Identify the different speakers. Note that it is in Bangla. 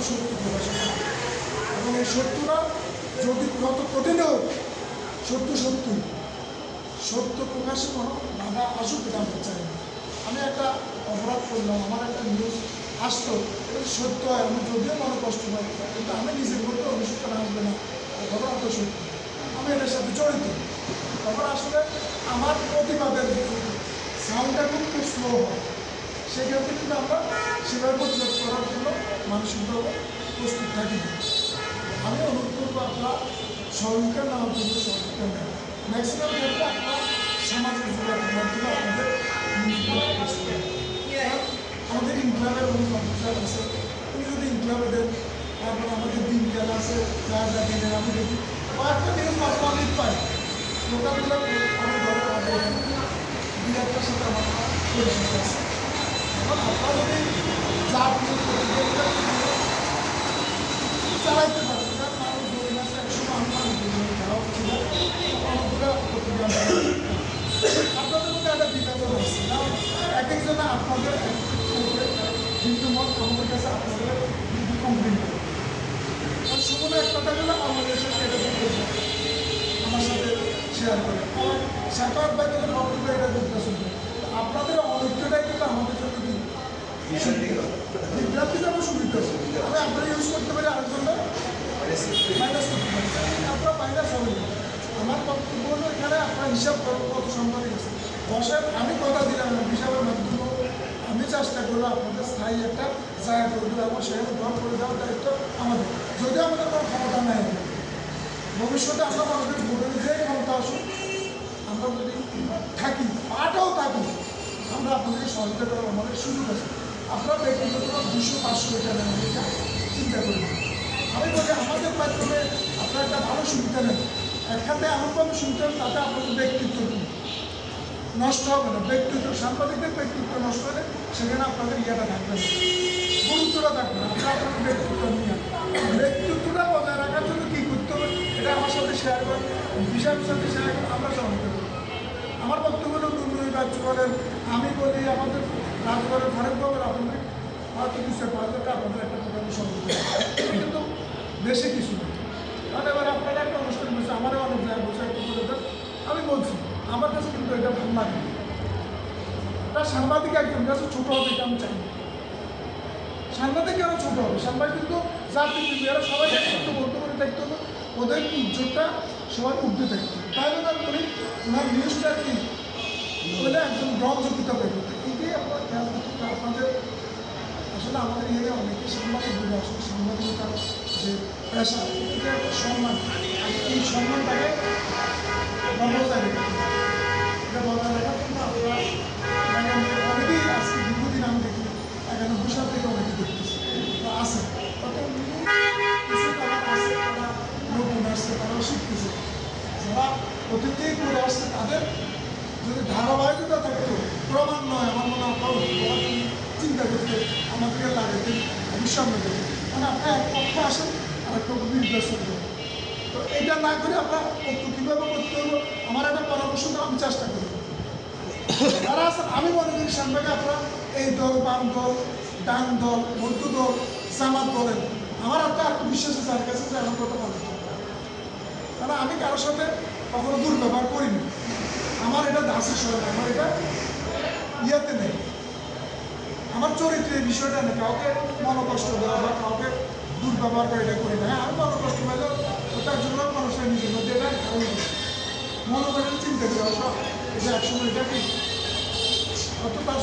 Speaker 1: সত্য এবং এই সত্যটা যদি যত কঠিন হোক সত্য সত্য সত্য প্রকাশে কোনো বাধা আসুক এটা চাই না আমি একটা অপরাধ করলাম আমার একটা নিউজ আসতো এটা সত্য হয় আমি যদিও মনে কষ্ট পাই কিন্তু আমি নিজের মধ্যে অনুষ্ঠিত আসবে না ঘটনা তো সত্য আমি এটার সাথে জড়িত তখন আসলে আমার প্রতিবাদের সাউন্ডটা খুব স্লো হয় সেক্ষেত্রে কিন্তু আমরা সেভাবে প্রতিবাদ করার জন্য মানসিকভাবে প্রস্তুত থাকি। আমি অনুরোধ করব আপনারা সহযোগিতা নেওয়ার জন্য সহযোগিতা নেন। ম্যাক্সিমাম ক্ষেত্রে আপনার সামাজিক যোগাযোগ মাধ্যমে। কারণ আমাদের ইনক্লাবের অনেক অফিসার আছে তুমি যদি ইনক্লাবে দেন, তারপর আমাদের দিন খেলা আছে, যা যা দিনের আমি দেখি। কয়েকটা নিউজ মাঝে মাঝে পাই। লোকালগুলো আমি ঘরে আগে দুই একটার সাথে আমার পরিচিত আছে। আপনাদের আছে আপনাদের কমপ্লেন আর এটা আমার সাথে শেয়ার করে আপনাদের অনৈক্যটাই কিন্তু আমাদের জন্য কি বিভ্রান্তি যেমন সুবিধা আমি আপনারা ইউজ করতে পারি আরেকজনটা মাইনাস করতে পারি আপনারা মাইনাস হবে আমার বক্তব্য হলো এখানে আপনার হিসাব করো কত বসের আমি কথা দিলাম হিসাবের মাধ্যমে আমি চেষ্টা করব আপনাদের স্থায়ী একটা জায়গা করে দেবো এবং সেখানে ঘর করে দেওয়ার দায়িত্ব আমাদের যদিও আমাদের কোনো ক্ষমতা নাই ভবিষ্যতে আমরা আমাদের ভোটের যে ক্ষমতা আসুক আমরা যদি থাকি, পাটাও থাকি আমরা আপনাদেরকে সহযোগিতা করার আমাদের সুযোগ আছে। আপনারা ব্যক্তিগত দুশো পাঁচশো নেন এটা চিন্তা করি। আমি বলি, আমাদের মাধ্যমে আপনার একটা ভালো সুবিধা নেন একখানে এমনভাবে নেন তাতে আপনাদের ব্যক্তিত্ব নষ্ট হবে না। ব্যক্তিত্ব, সাংবাদিকদের ব্যক্তিত্ব নষ্ট হলে সেখানে আপনাদের ইয়েটা থাকবে না। গুরুত্বটা থাকবে না। আপনারা আপনাদের ব্যক্তিত্ব নিয়ে ব্যক্তিত্বটা বজায় রাখার জন্য কী করতে হবে? এটা আমার সাথে শেয়ার করেন। বিষয়ের সাথে শেয়ার করেন। আমরা সহযোগিতা আমার বক্তব্য হলো দুর্নীতি আমি বলি, আমাদের ফারুক বাবুর আপনাদের হয়তো পাওয়া যাবে আপনাদের একটা প্রোগ্রামে সহযোগিতা করব। কিন্তু বেশি কিছু না। কারণ এবার আপনারা একটা অনুষ্ঠান বলছে আমারও অনেক জায়গায় একটা আমি বলছি, আমার কাছে কিন্তু এটা ভালো লাগে তার সাংবাদিক একজন কাছে ছোটো হবে এটা আমি চাই। সাংবাদিক কেন ছোটো হবে। সাংবাদিক কিন্তু জাতি কিন্তু এরা সবাই একটু বলতে করে থাকতে হবে। ওদের উদ্যোগটা সবাই উঠতে থাকতে তাই জন্য আমি বলি ওনার নিউজটা কি? বলে একজন গ্রহণযোগ্যতা পেবে আসলে আমাদের এখানে অনেকে সাংবাদিক বলে আসলে সম্মানটাকে এটা বজায় রাখার জন্য আপনারা মানে আমি অনেকেই আজকে দীর্ঘদিন আমি দেখি একানব্বই সাল থেকে অনেকে দেখতেছি। তো আছে। তারা আছে, তারা নতুন আসছে, তারাও শিখতেছে। যারা তাদের ধারাবাহিকতা থাকতো প্রমাণ নয় আমার মনে হয় আপনারা বলার জন্য চিন্তা করতে আমাদেরকে লাগে যে নিঃসন্দেহ দেবে মানে আপনি এক পক্ষে আসেন আর পক্ষ তো এটা না করে আমরা পক্ষ কীভাবে করতে হলো আমার একটা পরামর্শ আমি চেষ্টা করব যারা আছেন আমি মনে করি সাংবাদিক আপনারা এই দল বাম দল ডান দল মধ্য দল জামাত বলেন আমার একটা আত্মবিশ্বাস আছে কাছে যে আমার কথা বলতে কারণ আমি কারোর সাথে কখনো দুর্ব্যবহার করিনি আমার এটা দাসের সঙ্গে আমার এটা ইয়েতে নেই আমার চরিত্রের বিষয়টা নেই কাউকে মনোকষ্ট দেওয়া বা কাউকে দুর্ব্যবহার করে এটা করি না। হ্যাঁ আমি কষ্ট পাইলে ওটার জন্য মানুষের নিজের মধ্যে এটা মনে করেন চিন্তা করে সব। এটা একসময় এটা কি অত তার